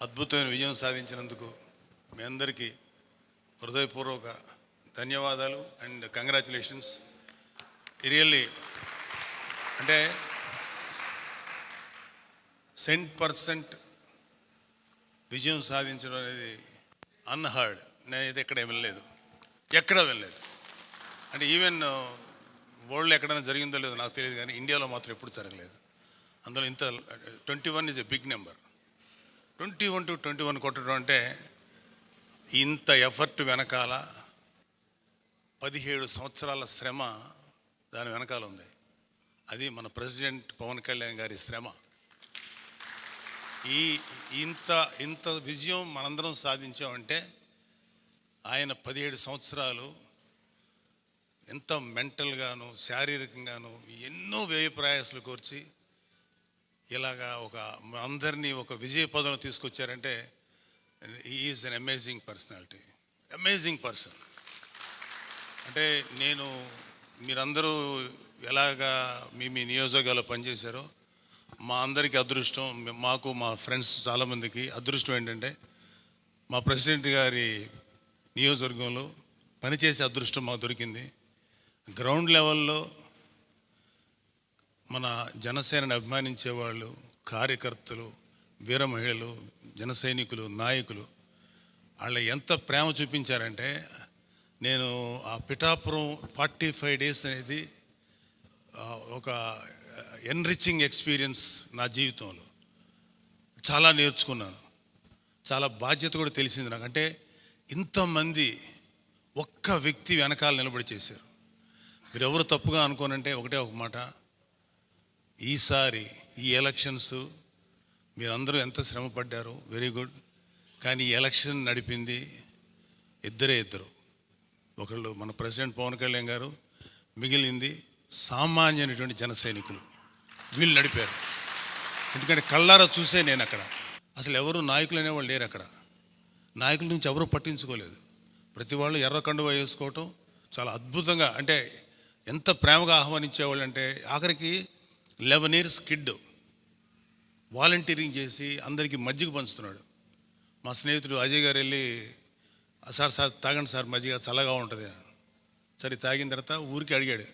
అద్భుతమైన విజయం సాధించినందుకు మీ అందరికీ హృదయపూర్వక ధన్యవాదాలు అండ్ కంగ్రాచులేషన్స్. రియల్లీ అంటే సెంట్ పర్సెంట్ విజయం సాధించడం అనేది అన్హర్డ్ నేనైతే ఎక్కడ వెళ్ళలేదు ఎక్కడ వెళ్ళలేదు అంటే ఈవెన్ వరల్డ్ ఎక్కడైనా జరిగిందో లేదో నాకు తెలియదు కానీ ఇండియాలో మాత్రం ఎప్పుడు జరగలేదు. అందులో ఇంత twenty one is a big number twenty one to twenty one కొట్టడం అంటే ఇంత ఎఫర్ట్ వెనకాల పదిహేడు సంవత్సరాల శ్రమ దాని వెనకాల ఉంది. అది మన ప్రెసిడెంట్ పవన్ కళ్యాణ్ గారి శ్రమ. ఈ ఇంత ఇంత విజయం మనందరం సాధించామంటే ఆయన పదిహేడు సంవత్సరాలు ఎంత మెంటల్గాను శారీరకంగాను ఎన్నో వ్యయ ప్రయాసాలు కోర్చి ఇలాగా ఒక అందరినీ ఒక విజయ పదంలో తీసుకొచ్చారంటే is an amazing personality amazing person అంటే నేను మీరందరూ ఎలాగా మీ మీ నియోజకవర్గాల్లో పనిచేశారో మా అందరికీ అదృష్టం మాకు మా ఫ్రెండ్స్ చాలామందికి అదృష్టం ఏంటంటే మా ప్రెసిడెంట్ గారి నియోజకవర్గంలో పనిచేసే అదృష్టం మాకు దొరికింది. గ్రౌండ్ లెవెల్లో మన జనసేనని అభిమానించే వాళ్ళు కార్యకర్తలు వీర మహిళలు జన సైనికులు నాయకులు వాళ్ళు ఎంత ప్రేమ చూపించారంటే నేను ఆ పిఠాపురం ఫార్టీ ఫైవ్ డేస్ అనేది ఒక ఎన్రిచింగ్ ఎక్స్పీరియన్స్ నా జీవితంలో. చాలా నేర్చుకున్నాను. చాలా బాధ్యత కూడా తెలిసింది నాకు. అంటే ఇంతమంది ఒక్క వ్యక్తి వెనకాల నిలబడి చేశారు. మీరు ఎవరు తప్పుగా అనుకోనంటే ఒకటే ఒక మాట. ఈసారి ఈ ఎలక్షన్స్ మీరందరూ ఎంత శ్రమ పడ్డారు వెరీ గుడ్. కానీ ఈ ఎలక్షన్ నడిపింది ఇద్దరే ఇద్దరు. ఒకళ్ళు మన ప్రెసిడెంట్ పవన్ కళ్యాణ్ గారు మిగిలింది సామాన్యమైనటువంటి జన సైనికులు. వీళ్ళు నడిపారు. ఎందుకంటే కళ్ళారా చూసే నేను అక్కడ. అసలు ఎవరు నాయకులు అనేవాళ్ళు లేరు అక్కడ. నాయకుల నుంచి ఎవరూ పట్టించుకోలేదు. ప్రతి వాళ్ళు ఎర్ర కండువా వేసుకోవటం చాలా అద్భుతంగా అంటే ఎంత ప్రేమగా ఆహ్వానించేవాళ్ళు అంటే ఆఖరికి లెవెన్ ఇయర్స్ కిడ్ వాలంటీరింగ్ చేసి అందరికీ మజ్జిగ పంచుతున్నాడు. మా స్నేహితుడు అజయ్ గారు వెళ్ళి సార్ సార్ తాగండి సార్ మజ్జిగ చల్లగా ఉంటుంది అని. సరే తాగిన తర్వాత ఊరికి అడిగాడు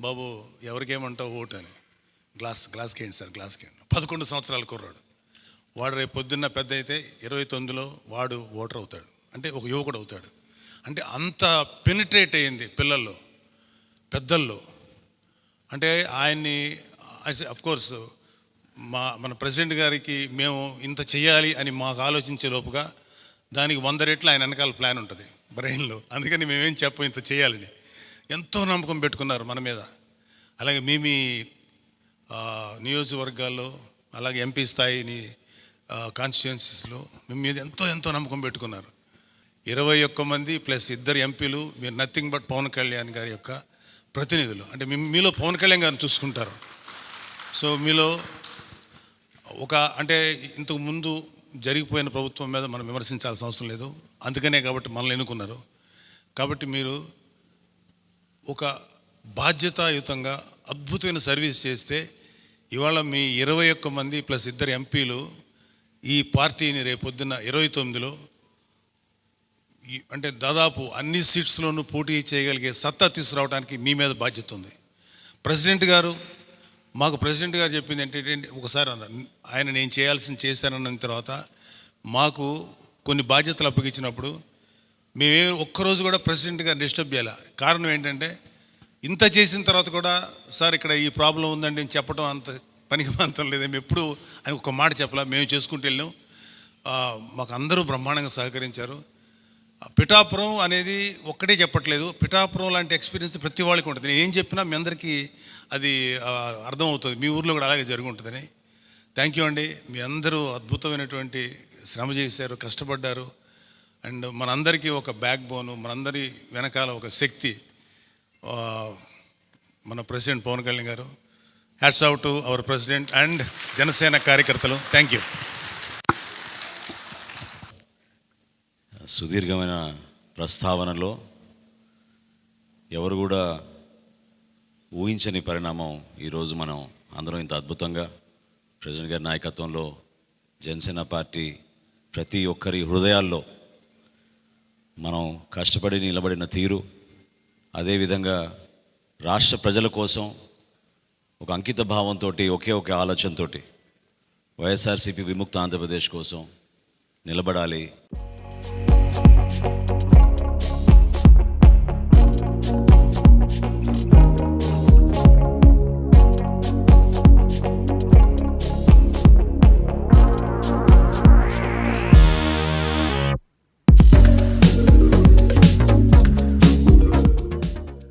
బాబు ఎవరికేమంటావు ఓటు అని. గ్లాస్ గ్లాస్కి ఏంటి సార్ గ్లాస్కి ఏంటి పదకొండు సంవత్సరాల కుర్రాడు. వాడు రేపు పొద్దున్న పెద్ద అయితే ఇరవై తొమ్మిదిలో వాడు ఓటర్ అవుతాడు. అంటే ఒక యువకుడు అవుతాడు. అంటే అంత పెనిట్రేట్ అయింది పిల్లల్లో పెద్దల్లో. అంటే ఆయన్ని అఫ్ కోర్స్ మా మన ప్రెసిడెంట్ గారికి మేము ఇంత చేయాలి అని మాకు ఆలోచించే లోపుగా దానికి వంద రెట్లు ఆయన వెనకాల ప్లాన్ ఉంటుంది బ్రెయిన్లో. అందుకని మేమేం చెప్పం ఇంత చేయాలని ఎంతో నమ్మకం పెట్టుకున్నారు మన మీద. అలాగే మీ మీ నియోజకవర్గాల్లో అలాగే ఎంపీ స్థాయిని కాన్స్టిట్యుయెన్సీస్లో మీ మీద ఎంతో ఎంతో నమ్మకం పెట్టుకున్నారు. ఇరవై ఒక్క మంది ప్లస్ ఇద్దరు ఎంపీలు మీరు నథింగ్ బట్ పవన్ కళ్యాణ్ గారి యొక్క ప్రతినిధులు. అంటే మీలో పవన్ కళ్యాణ్ గారిని చూసుకుంటారు. సో మీలో ఒక అంటే ఇంతకు ముందు జరిగిపోయిన ప్రభుత్వం మీద మనం విమర్శించాల్సిన అవసరం లేదు. అందుకనే కాబట్టి మనల్ని ఎన్నుకున్నారు. కాబట్టి మీరు ఒక బాధ్యతాయుతంగా అద్భుతమైన సర్వీస్ చేస్తే ఇవాళ మీ ఇరవై ఒక్క మంది ప్లస్ ఇద్దరు ఎంపీలు ఈ పార్టీని రేపొద్దున ఇరవై తొమ్మిదిలో ఈ- అంటే దాదాపు అన్ని సీట్స్లోనూ పోటీ చేయగలిగే సత్తా తీసుకురావడానికి మీ మీద బాధ్యత ఉంది. ప్రెసిడెంట్ గారు మాకు ప్రెసిడెంట్ గారు చెప్పింది ఏంటంటే ఒకసారి ఆయన నేను చేయాల్సింది చేశానన్న తర్వాత మాకు కొన్ని బాధ్యతలు అప్పగించినప్పుడు మేమే ఒక్కరోజు కూడా ప్రెసిడెంట్ గారు డిస్టర్బ్ చేయాలి? కారణం ఏంటంటే ఇంత చేసిన తర్వాత కూడా సార్ ఇక్కడ ఈ ప్రాబ్లం ఉందండి నేను చెప్పడం అంత పనికి అంతం లేదు మేము ఎప్పుడు ఆయన ఒక మాట చెప్పలా మేము చేసుకుంటూ వెళ్ళాం. మాకు అందరూ బ్రహ్మాండంగా సహకరించారు. పిఠాపురం అనేది ఒక్కటే చెప్పట్లేదు. పిఠాపురం లాంటి ఎక్స్పీరియన్స్ ప్రతి వాళ్ళకి ఉంటుంది. నేను ఏం చెప్పినా మీ అందరికీ అది అర్థమవుతుంది. మీ ఊర్లో కూడా అలాగే జరుగుంటుందని థ్యాంక్ యూ అండి. మీ అందరూ అద్భుతమైనటువంటి శ్రమ చేశారు కష్టపడ్డారు. అండ్ మనందరికీ ఒక బ్యాక్ బోను మనందరి వెనకాల ఒక శక్తి. మన ప్రెసిడెంట్ పవన్ కళ్యాణ్ గారు. Hats out to our president and Janasena కార్యకర్తలు. థ్యాంక్ యూ సుదీర్ఘమైన ప్రస్తావనలో ఎవరు కూడా ఊహించని పరిణామం ఈరోజు మనం అందరం ఇంత అద్భుతంగా ప్రెసిడెంట్ గారి నాయకత్వంలో జనసేన పార్టీ ప్రతి ఒక్కరి హృదయాల్లో మనం కష్టపడి నిలబడిన తీరు అదేవిధంగా రాష్ట్ర ప్రజల కోసం ఒక అంకిత భావంతో ఒకే ఒక ఆలోచనతోటి వైఎస్ఆర్సీపీ విముక్త ఆంధ్రప్రదేశ్ కోసం నిలబడాలి.